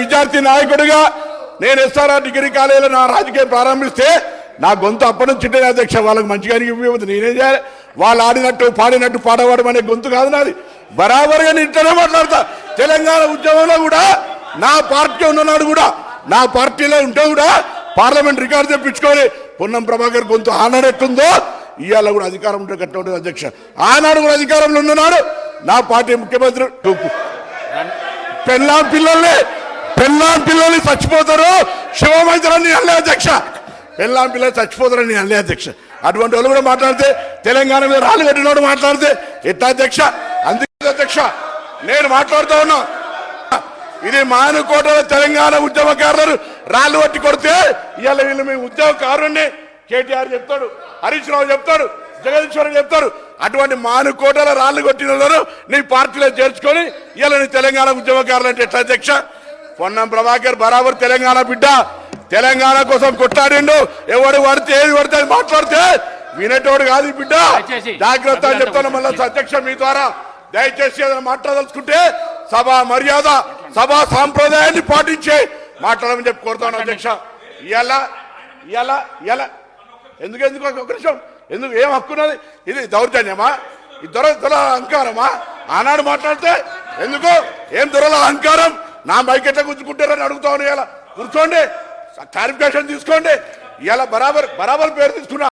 విద్యార్థి నాయకుడిగా నేను ఎస్ఆర్ఆర్ డిగ్రీ కాలేజీలో నా రాజకీయం ప్రారంభిస్తే నా గొంతు అప్పటి నుంచి అధ్యక్ష వాళ్ళకి మంచిగా ఇవ్వదు నేనేం చేయాలి? వాళ్ళు ఆడినట్టు పాడినట్టు పాడవాడడం అనే గొంతు కాదు నాది. బరాబరుగా నేను మాట్లాడతా. తెలంగాణ ఉద్యమంలో కూడా నా పార్టీ ఉన్ననాడు కూడా నా పార్టీలో ఉంటే కూడా పార్లమెంట్ రికార్డు తెప్పించుకొని పొన్నం ప్రభాకర్ గొంతు ఆనాడు ఎట్టుందో ఇవాళ కూడా అధికారం ఉంటే కట్ట ఉంటుంది అధ్యక్ష. ఆనాడు కూడా అధికారంలో ఉన్ననాడు నా పార్టీ ముఖ్యమంత్రి పెళ్ళాం పిల్లల్ని పెళ్ళాం పిల్లల్ని చచ్చిపోతారు. శివమంత్రాన్ని అల్లే అధ్యక్ష. పెళ్ళాం పిల్లలు చచ్చిపోతారని అల్లే అధ్యక్ష. అటువంటి వాళ్ళు కూడా మాట్లాడితే తెలంగాణ మీద రాళ్ళు కట్టినోడు మాట్లాడితే ఎట్లా అధ్యక్ష? అందుకే అధ్యక్ష నేను మాట్లాడుతూ ఉన్నా. ఇది మానుకోటలో తెలంగాణ ఉద్యమకారులు రాళ్ళు పట్టి కొడితే ఇవాళ వీళ్ళు మీ ఉద్యమకారుణ్ణి కేటీఆర్ చెప్తాడు హరీష్ రావు చెప్తాడు జగదీశ్వరం చెప్తారు అటువంటి మానుకోటల రాళ్ళు కొట్టిన వాళ్ళు నీ పార్టీలో చేర్చుకొని ఇవాళ నీ తెలంగాణ ఉద్యమకారులు అంటే ఎట్లా అధ్యక్ష? పొన్నం ప్రభాకర్ బరాబర్ తెలంగాణ బిడ్డ. తెలంగాణ కోసం కొట్టాడిండు ఎవడు పడితే ఏది పడితే మాట్లాడితే వినేటోడు కాదు బిడ్డ. జాగ్రత్త అని చెప్తాను మళ్ళీ అధ్యక్ష మీ ద్వారా. దయచేసి ఏదైనా మాట్లాడదలుచుకుంటే సభా మర్యాద సభా సాంప్రదాయాన్ని పాటించి మాట్లాడమని చెప్పి కోరుతాను అధ్యక్ష. ఇవాళ ఇవాళ ఇవాళ ఎందుకు ఎందుకు ఒక నిమిషం. ఎందుకు ఏం హక్కున్నది ఇది దౌర్జన్యమా? ఈ దొర దొర అహంకారమా? ఆనాడు మాట్లాడితే ఎందుకు? ఏం దొరల అహంకారం? నా బైకెట్లా గుంజుకుంటారని అడుగుతాను ఇలా కూర్చోండి. క్లారిఫికేషన్ తీసుకోండి. ఇలా బరాబర్ బరాబర్ పేరు తీసుకున్నా.